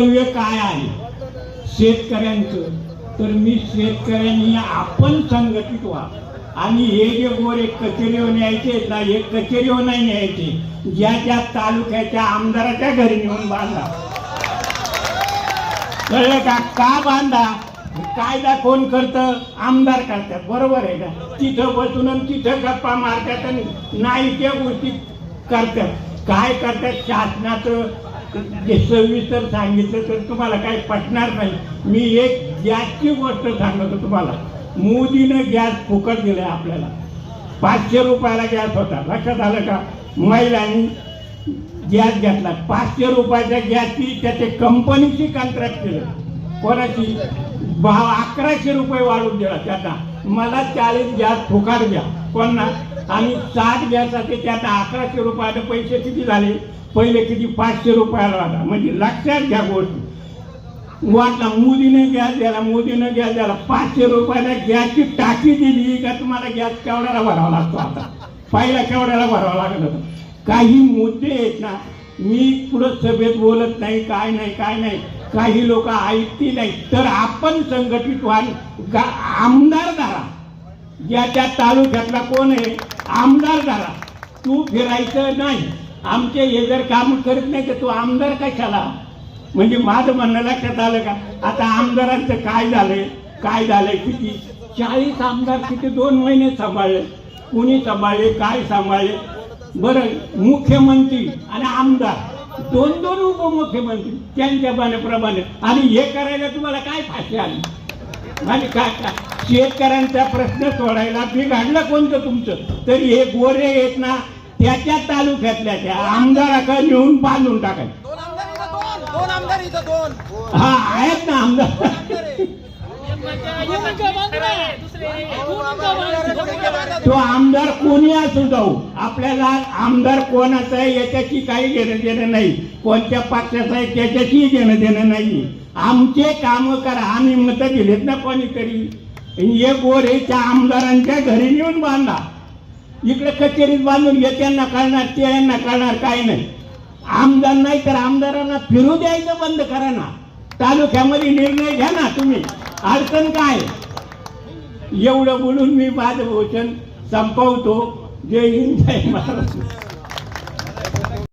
कर्तव्य काय आहे? शेतकऱ्यांचं. तर मी शेतकऱ्यांनी आपण संघटित व्हा. आणि हे जे गोरे कचेरीवर न्यायचे ना हे कचेरीवर नाही न्यायचे ज्या ज्या तालुक्याच्या आमदाराच्या घरी नेऊन बांधा. कळलं का? का बांधा? कायदा कोण करतं? आमदार करतात. बरोबर आहे का? तिथं बसून आणि तिथं गप्पा मारतात आणि नाही त्या गोष्टी करतात. काय करतात? शासनाचं जे सविस्तर सांगितलं तर तुम्हाला काही पटणार नाही. मी एक गॅसची गोष्ट सांगतो तुम्हाला. मोदीनं गॅस फुकट दिला आपल्याला. पाचशे रुपयाला गॅस होता. लक्षात आलं का? महिलांनी गॅस घेतला. पाचशे रुपयाच्या गॅसची त्याचे कंपनीची कॉन्ट्रॅक्ट केलं. कोणाची? भाव अकराशे रुपये वाढवून दिला त्यांना मला चाळीस गॅस फुकाट द्या. कोणना आणि साठ गॅससाठी त्यात अकराशे रुपयाचे पैसे किती झाले? पहिले किती? पाचशे रुपयाला आला म्हणजे लक्षात घ्या गोष्ट. वाटला मोदीने गॅस द्यायला मोदीने गॅस द्याला पाचशे रुपयाला गॅसची टाकी दिली का तुम्हाला गॅस केवढ्याला भरावा लागतो आता? पहिला केवढ्याला भरावा लागत होता? काही मुद्दे आहेत ना मी पुढं सभेत बोलत नाही काय नाही काय नाही. काही लोक ऐकतील नाही. तर आपण संघटित व्हाल. आमदार धरा. ज्या त्या तालुक्यातला कोण आहे? आमदार झाला. तू फिरायचं नाही. आमचे हे जर काम करत नाही तर तू आमदार कशाला? म्हणजे माझं म्हणणं लक्षात आलं का? आता आमदारांचं काय झालंय? काय झालंय किती? चाळीस आमदार किती? दोन महिने सांभाळले. कुणी सांभाळले? काय सांभाळले? बरं मुख्यमंत्री आणि आमदार. दोन दोन उपमुख्यमंत्री त्यांच्या प्रमाणे आणि हे करायला तुम्हाला काय फाशी आली? आणि काय काय? शेतकऱ्यांचा प्रश्न सोडायला बिघडलं कोणतं तुमचं? तरी हे गोरे आहेत ना त्याच्या तालुक्यातल्या त्या आमदाराकडे नेऊन बांधून टाकायचं. हा आहेत ना आमदार. तो आमदार कोणी असू जाऊ? आपल्याला आमदार कोणाचा आहे याच्याशी काही घेणं देणं नाही. कोणत्या पक्षाचा आहे त्याच्याशी घेणं देणं नाही. आमचे काम करा. आम्ही मत दिलेत ना कोणीतरी. हे गोरे त्या आमदारांच्या घरी नेऊन बांधा. इकडे कचेरीत बांधून घे त्यांना कळणार ते यांना कळणार काय नाही. आमदार नाही तर आमदारांना फिरू द्यायचं बंद करा ना तालुक्यामध्ये निर्णय घ्या ना तुम्ही. अडचण काय? एवढं बोलून मी माझं भोजन संपवतो. जय हिंद जय महाराष्ट्र.